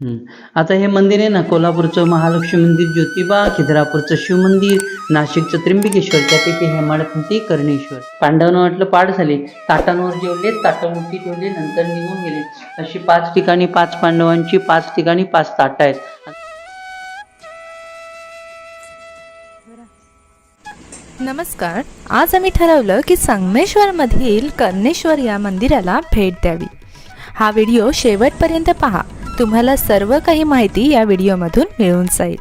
आता हे मंदिर आहे ना कोल्हापूरचं महालक्ष्मी मंदिर ज्योतिबा खिद्रापूरचं शिव मंदिर नाशिकचं त्र्यंबकेश्वर त्यापैकी हेमाडपंथी कर्णेश्वर. पांडवांना वाटलं पाड झाले. ताटांवर जेवले ताटामुठी ठेवले नंतर निघून गेले. अशी पाच ठिकाणी पाच पांडवांची पाच ठिकाणी पाच ताट आहेत. नमस्कार. आज आम्ही ठरवलं की संगमेश्वरमधील कर्णेश्वर या मंदिराला भेट द्यावी. हा व्हिडिओ शेवटपर्यंत पहा. तुम्हाला सर्व काही माहिती या व्हिडिओमधून मिळून जाईल.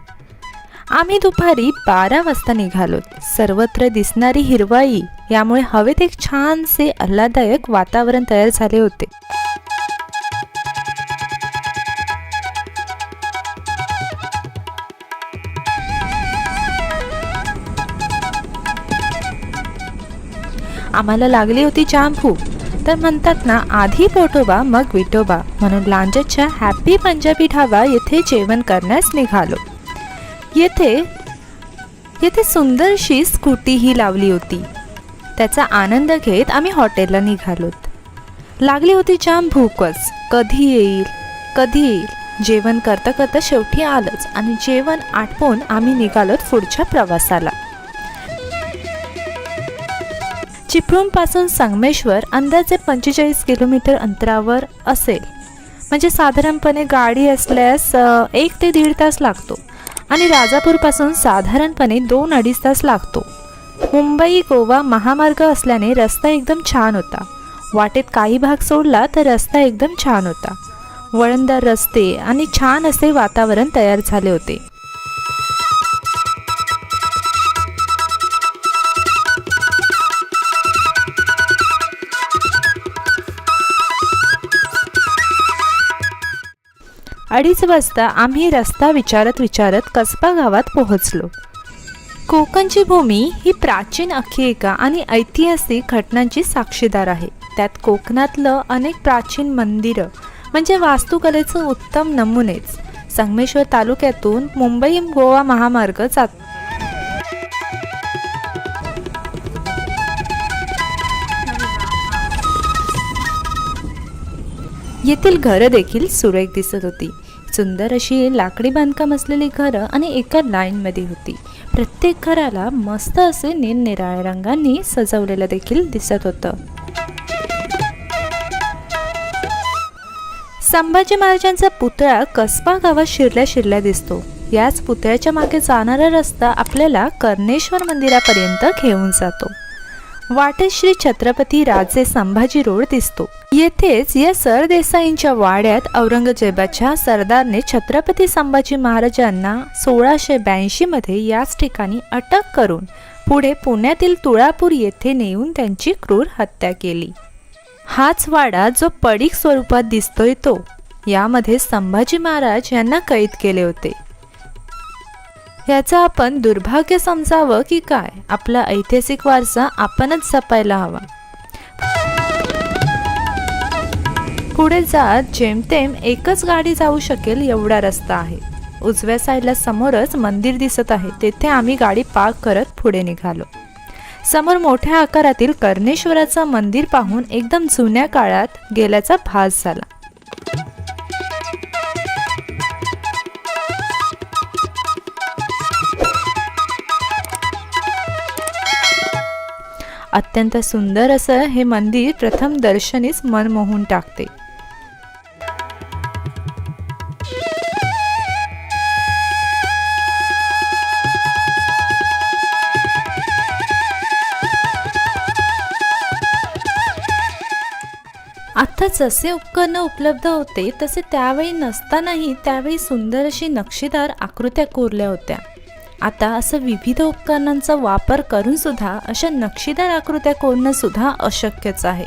आम्ही दुपारी बारा वाजता निघालो सर्वत्र दिसणारी हिरवाई यामुळे हवेत एक छानसे आल्हाददायक वातावरण तयार झाले होते. आम्हाला लागली होती जाम भूक तर म्हणतात ना आधी पोटोबा मग विटोबा. म्हणून लांजतच्या हॅपी पंजाबी ढाबा येथे जेवण करण्यास निघालो. येथे येथे सुंदरशी स्कूटीही लावली होती. त्याचा आनंद घेत आम्ही हॉटेलला निघालोत. लागली होती जाम भूकच. कधी येईल? कधी येईल? जेवण करता करता शेवटी आलंच आणि जेवण आटपून आम्ही निघालोत पुढच्या प्रवासाला. चिपळूणपासून संगमेश्वर अंदाजे पंचेचाळीस किलोमीटर अंतरावर असेल. म्हणजे साधारणपणे गाडी असल्यास एक ते दीड तास लागतो आणि राजापूरपासून साधारणपणे दोन अडीच तास लागतो. मुंबई गोवा महामार्ग असल्याने रस्ता एकदम छान होता. वाटेत काही भाग सोडला तर रस्ता एकदम छान होता. वळणदार रस्ते आणि छान असे वातावरण तयार झाले होते. अडीच वाजता आम्ही रस्ता विचारत विचारत कसबा गावात पोहोचलो. कोकणची भूमी ही प्राचीन आख्यायिका आणि ऐतिहासिक घटनांची साक्षीदार आहे. त्यात कोकणातलं अनेक प्राचीन मंदिरं म्हणजे वास्तुकलेचं उत्तम नमुनेच. संगमेश्वर तालुक्यातून मुंबई गोवा महामार्ग जात. येथील घरं देखील सुरेख दिसत होती. सुंदर अशी लाकडी बांधकाम असलेली घरं आणि एका लाईनमध्ये होती. प्रत्येक घराला मस्त असे निरनिराळ्या रंगांनी सजवलेलं देखील दिसत होतं. संभाजी महाराजांचा पुतळा कसबा गावात शिरल्या शिरल्या दिसतो. याच पुतळ्याच्या मागे जाणारा रस्ता आपल्याला कर्णेश्वर मंदिरापर्यंत घेऊन जातो. वाटेत श्री छत्रपती राजे संभाजी रोड दिसतो. येथेच या. सरदेसाईंच्या वाड्यात औरंगजेबाच्या सरदारने छत्रपती संभाजी महाराजांना सोळाशे ब्याऐंशी मध्ये याच ठिकाणी अटक करून पुढे पुण्यातील तुळापूर येथे नेऊन त्यांची क्रूर हत्या केली. हाच वाडा जो पडीक स्वरूपात दिसतोय तो. यामध्ये संभाजी महाराज यांना कैद केले होते. याचं आपण दुर्भाग्य समजावं की काय? आपला ऐतिहासिक वारसा आपणच जपायला हवा. पुढे जात जेमतेम एकच गाडी जाऊ शकेल एवढा रस्ता आहे. उजव्या साईडला समोरच मंदिर दिसत आहे. तेथे आम्ही गाडी पार्क करत पुढे निघालो. समोर मोठ्या आकारातील कर्णेश्वराचं मंदिर पाहून एकदम जुन्या काळात गेल्याचा भास झाला. अत्यंत सुंदर असं हे मंदिर प्रथम दर्शनीच मन मोहून टाकते. आता जसे उपकरणं उपलब्ध होते तसे त्यावेळी नसतानाही त्यावेळी सुंदर अशी नक्षीदार आकृत्या कोरल्या होत्या. आता असं विविध उपकरणांचा वापर करून सुद्धा अशा नक्षीदार आकृत्या कोरणं सुद्धा अशक्यच आहे.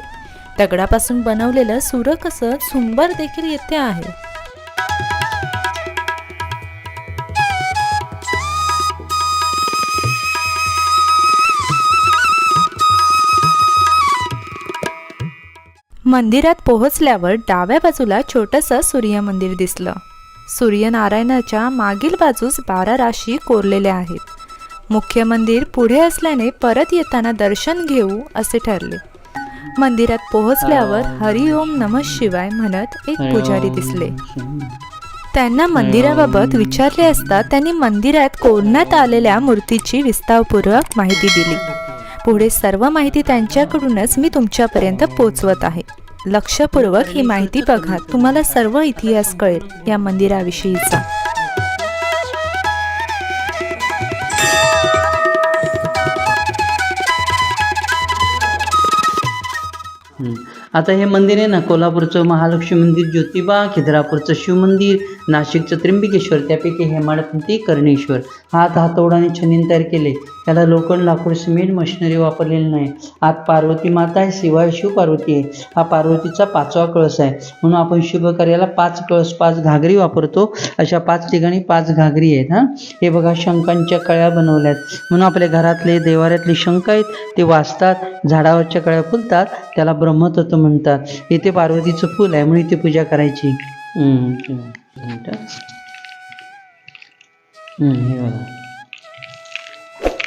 दगडापासून बनवलेलं सुरक असं सुंबर देखील येथे आहे. मंदिरात पोहोचल्यावर डाव्या बाजूला छोटंसं सूर्यमंदिर दिसलं. सूर्यनारायणाच्या मागील बाजूस बारा राशी कोरलेल्या आहेत. मुख्य मंदिर पुढे असल्याने परत येताना दर्शन घेऊ असे ठरले. मंदिरात पोहोचल्यावर हरिओम नम शिवाय म्हणत एक पुजारी दिसले. त्यांना मंदिराबाबत विचारले असता त्यांनी मंदिरात कोरण्यात आलेल्या मूर्तीची विस्तारपूर्वक माहिती दिली. पुढे सर्व माहिती त्यांच्याकडूनच मी तुमच्यापर्यंत पोचवत आहे. लक्षपूर्वक ही माहिती बघा तुम्हाला सर्व इतिहास कळेल या मंदिराविषयीचा Hmm. आता हे मंदिर आहे ना कोल्हापूरचं महालक्ष्मी मंदिर ज्योतिबा खिद्रापूरचं शिवमंदिर नाशिकचं त्र्यंबकेश्वर त्यापैकी हेमाडपंथी कर्णेश्वर. हात हातोडाने छनीन तयार केले. त्याला लोखंड लाकूड सिमेंट मशिनरी वापरलेली नाही. आत पार्वती माता आहे शिवाय शिव पार्वती आहे. हा पार्वतीचा पाचवा कळस आहे. म्हणून आपण शुभ कार्याला पाच कळस पाच घागरी वापरतो. अशा पाच ठिकाणी पाच घागरी आहेत हां. हे बघा शंखांच्या कळ्या बनवल्या आहेत. म्हणून आपल्या घरातले देवाऱ्यातले शंख आहेत ते वाचतात झाडावरच्या कळ्या फुलतात त्याला ब्रह्मतत्व म्हणतात इथे पार्वतीचं फुल आहे म्हणून इथे पूजा करायची. हम्म, हम्म, हे बघा.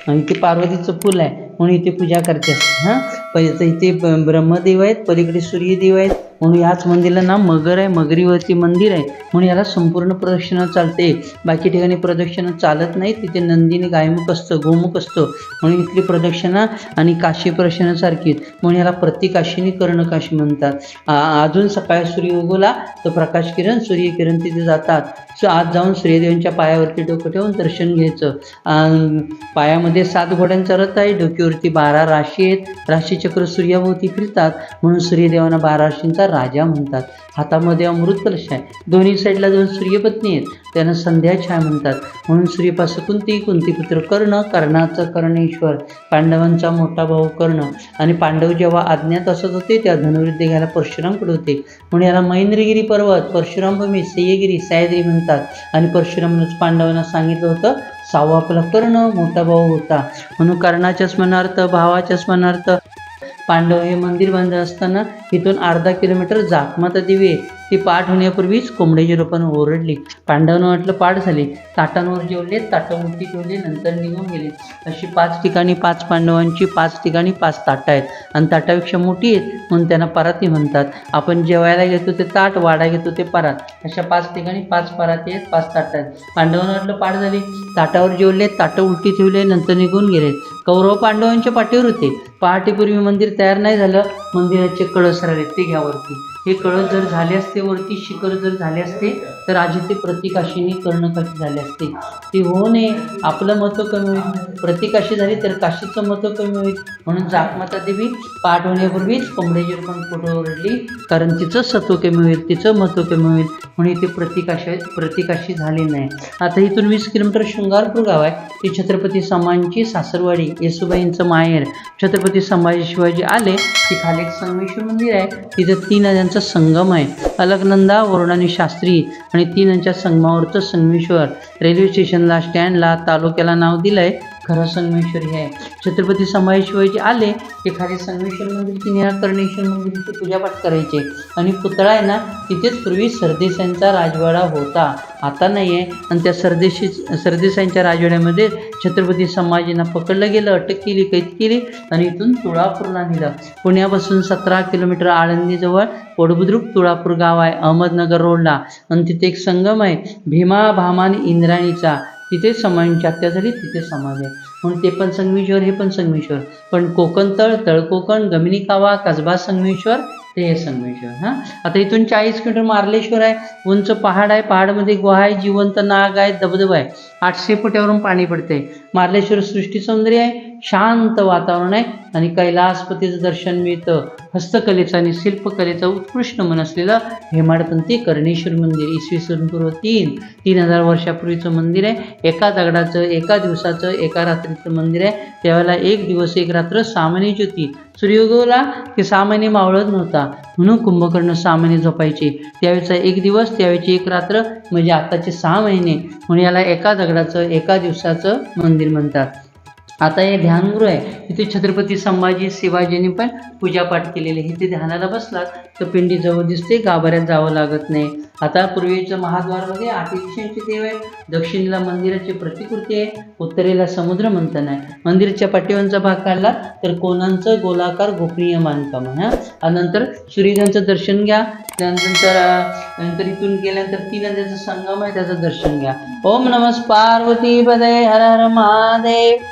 आणि इथे पार्वतीचं फुल आहे म्हणून इथे पूजा करते. हां? पहिले तर इथे ब्रह्मदेव आहेत पलीकडे सूर्यदेव आहेत म्हणून याच मंदिराला ना मगर आहे मगरीवरती मंदिर आहे. म्हणून याला संपूर्ण प्रदक्षिणा चालते. बाकी ठिकाणी प्रदक्षिणा चालत नाही. तिथे नंदीने गायमुख असतं गोमुख असतं. म्हणून इथली प्रदक्षिणा आणि काशी प्रदक्षिणासारखी म्हणून याला प्रतिकाशिनी कर्णकाशी म्हणतात. अजून सकाळी सूर्य उगवला तर प्रकाश किरण सूर्यकिरण तिथे जातात. सो आज जाऊन सूर्यदेवांच्या पायावरती डोकं ठेवून दर्शन घ्यायचं. पायामध्ये सात घोड्यांचा रथ आहे. डोक्यावरती बारा राशी आहेत. राशीचक्र सूर्याभोवती फिरतात. म्हणून सूर्यदेवांना बारा राशींचा राजा म्हणतात. हातामध्ये अमृत कलश आहे. दोन्ही साईडला दोन सूर्यपत्नी आहेत. त्यांना संध्याछाया म्हणतात. म्हणून सूर्यपासून कुंती कुंतीपुत्र कर्ण कर्णाचं कर्णेश्वर पांडवांचा मोठा भाऊ कर्ण. आणि पांडव जेव्हा अज्ञात असत होते त्या धनुर्विद्या घ्यायला परशुरामकडे होते. म्हणून याला महेंद्रगिरी पर्वत परशुराम भूमी सह्यगिरी सह्याद्री म्हणतात. आणि परशुरामनंच पांडवांना सांगितलं होतं सावा आपला कर्ण मोठा भाऊ होता. म्हणून कर्णाच्या स्मरणार्थ भावाच्या स्मरणार्थ पांडव हे मंदिर बांधत असताना इथून अर्धा किलोमीटर जाकमाता देवी आहे ती पाठ होण्यापूर्वीच कोंबड्याची रोपानं ओरडली. पांडवांना वाटलं पाठ झाली. ताटांवर जेवले ताटं उलटी ठेवले नंतर निघून गेले. अशी पाच ठिकाणी पाच पांडवांची पाच ठिकाणी पाच ताटं आहेत. आणि ताटापेक्षा मोठी आहेत म्हणून त्यांना पराती म्हणतात. आपण जेवायला घेतो ते ताट वाडा घेतो ते परात. अशा पाच ठिकाणी पाच पराती आहेत पाच ताटं आहेत. पांडवांना वाटलं पाठ झाली. ताटावर जेवले ताटं उलटी ठेवले नंतर निघून गेले. कौरव पांडवांच्या पाठीवर होते. पहाटेपूर्वी मंदिर तयार नाही झालं. मंदिराचे कळस राहिले ते घ्यावरती हे कळत जर झाले असते वरती शिखर जर झाले असते तर आजी ते प्रतिकाशीने कर्णकाशी झाले असते. ते हो नये आपलं महत्त्व कमी होईल. प्रतिकाशी झाली तर काशीचं महत्त्व कमी होईल. म्हणून जाकमाता देवी पाठ होण्यापूर्वीच कोंबड्याची पण फोटो ओरडली कारण तिचं सत्व कमी होईल तिचं महत्त्व कमी होईल. म्हणून इथे प्रतिकाशा प्रतिकाशी झाली नाही. आता इथून वीस किलोमीटर शृंगारपूर गाव आहे. ती छत्रपती समांची सासरवाडी येसुबाईंचं माहेर. छत्रपती संभाजी शिवाजी आले की खाली एक संगमेश्वर मंदिर आहे. तिथं तीन नद्यांचा संगम आहे. अलकनंदा वरुण आणि शास्त्री आणि तीन नद्यांच्या संगमावरचं संगमेश्वर. रेल्वे स्टेशनला स्टँडला तालुक्याला नाव दिलं आहे खरं संगमेश्वर हे आहे. छत्रपती संभाजी शिवाजी आले की खाली संगमेश्वर मंदिर की निराकर्णेश्वर मंदिरची पूजापाठ करायचे. आणि पुतळा आहे ना तिथेच पूर्वी सरदेसांचा राजवाडा होता. आता नाही आहे आणि त्या सरदेशी सरदेसांच्या राजवाड्यामध्ये छत्रपती संभाजींना पकडलं गेलं अटक केली कैद केली आणि इथून तुळापूरला नेलं. पुण्यापासून सतरा किलोमीटर आळंदीजवळ पोडबुद्रुक तुळापूर गाव आहे अहमदनगर रोडला. आणि तिथे एक संगम आहे भीमा भामान इंद्राणीचा. तिथे समाजांची हत्या झाली तिथे समाज आहे. म्हणून ते पण संगमेश्वर हे पण संगमेश्वर. पण कोकण तळ तळकोकण गमिनी कावा कसबा संगमेश्वर ते हे संगमेश्वर. हां? आता इथून चाळीस किलोमीटर मार्लेश्वर आहे. उंच पहाड आहे. पहाडमध्ये गुहा आहे जिवंत नाग आहे धबधबा आहे. आठशे फुट्यावरून पाणी पडते मार्लेश्वर सृष्टी सौंदर्य आहे. शांत वातावरण आहे. आणि कैलासपतीचं दर्शन मिळतं. हस्तकलेचं आणि शिल्पकलेचं उत्कृष्ट मन असलेलं हेमाडपंथी कर्णेश्वर मंदिर इसवी सन पूर्व तीन तीन हजार वर्षापूर्वीचं मंदिर आहे. एका दगडाचं एका दिवसाचं एका रात्रीचं मंदिर आहे. त्यावेळेला एक दिवस एक रात्र सामान्य ज्योती. सूर्योगला की सहा महिने मावळत नव्हता. म्हणून कुंभकर्ण सामान्य झोपायचे. त्यावेळेचा एक दिवस त्यावेळेची एक रात्र म्हणजे आताचे सहा महिने. म्हणून याला एका दगडाचं एका दिवसाचं मंदिर म्हणतात. आता हे ध्यानगृह आहे. इथे छत्रपती संभाजी शिवाजींनी पण पूजापाठ केलेली आहे. इथे ध्यानाला बसलात तर पिंडी जवळ दिसते गाभाऱ्यात जावं लागत नाही. आता पूर्वीचं महाद्वारमध्ये आठशेचे देव आहे. दक्षिणेला मंदिराची प्रतिकृती आहे उत्तरेला समुद्र मंथन आहे. मंदिराच्या पाठीवरचा भाग काढला तर कोणांचं गोलाकार गोपनीय बांधकाम आहे हा. नंतर सूर्यदेवांचं दर्शन घ्या. त्यानंतर नंतर इथून गेल्यानंतर तीन नद्याचं संगम आहे त्याचं दर्शन घ्या. ओम नमस् पार्वती पदे हर हर महादेव.